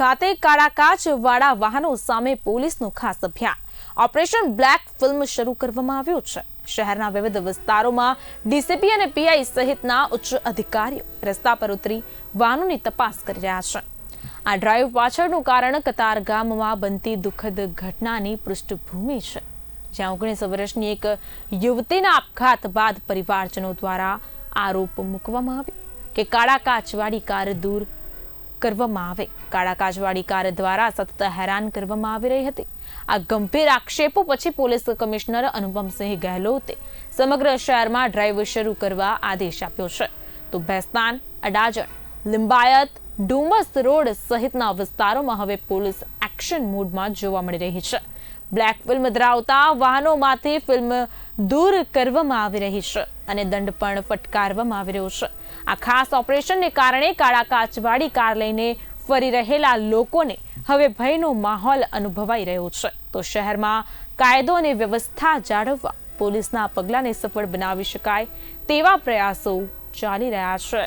ખાતે કાળા કાચ વાળા વાહનો સામે પોલીસનું ખાસ અભિયાન. ઓપરેશન બ્લેક ફિલ્મ શરૂ કરવામાં આવ્યું છે. શહેરના વિવિધ વિસ્તારોમાં ડીસીપી અને પીઆઈ સહિતના ઉચ્ચ અધિકારીઓ રસ્તા પર ઉતરી વાહનોની તપાસ કરી રહ્યા છે. આ ડ્રાઈવ પાછળનું કારણ કતાર ગામમાં બનતી દુઃખદ ઘટનાની પૃષ્ઠભૂમિ છે. જ્યાં ઓગણીસ વર્ષની એક યુવતીના આપઘાત બાદ પરિવારજનો દ્વારા આરોપ મૂકવામાં આવ્યો કે કાળા કાચવાળી કાર દૂર કરવામાં આવે. કાળા કાજવાડી કાર દ્વારા સતત હેરાન કરવામાં આવી રહી હતી. આ ગંભીર આક્ષેપો પછી પોલીસ કમિશનર અનુપમસિંહ ગહેલોતે સમગ્ર શહેરમાં ડ્રાઈવ શરૂ કરવા આદેશ આપ્યો છે. તો ભેસ્તાન, અડાજણ, લિંબાયત, ડુમસ રોડ સહિતના વિસ્તારોમાં હવે પોલીસ એક્શન મોડમાં જોવા મળી રહી છે. બ્લેક ફિલ્મ ધરાવતા વાહનોમાંથી ફિલ્મ દૂર કરવામાં આવી રહી છે અને દંડ પણ ફટકારવામાં આવી રહ્યો છે. આ ખાસ ઓપરેશનને કારણે કાળા કાચવાળી કાર લઈને ફરી રહેલા લોકોને હવે ભયનો માહોલ અનુભવાઈ રહ્યો છે. તો શહેરમાં કાયદો અને વ્યવસ્થા જાળવવા પોલીસના પગલાંને સફળ બનાવી શકાય તેવા પ્રયાસો ચાલી રહ્યા છે.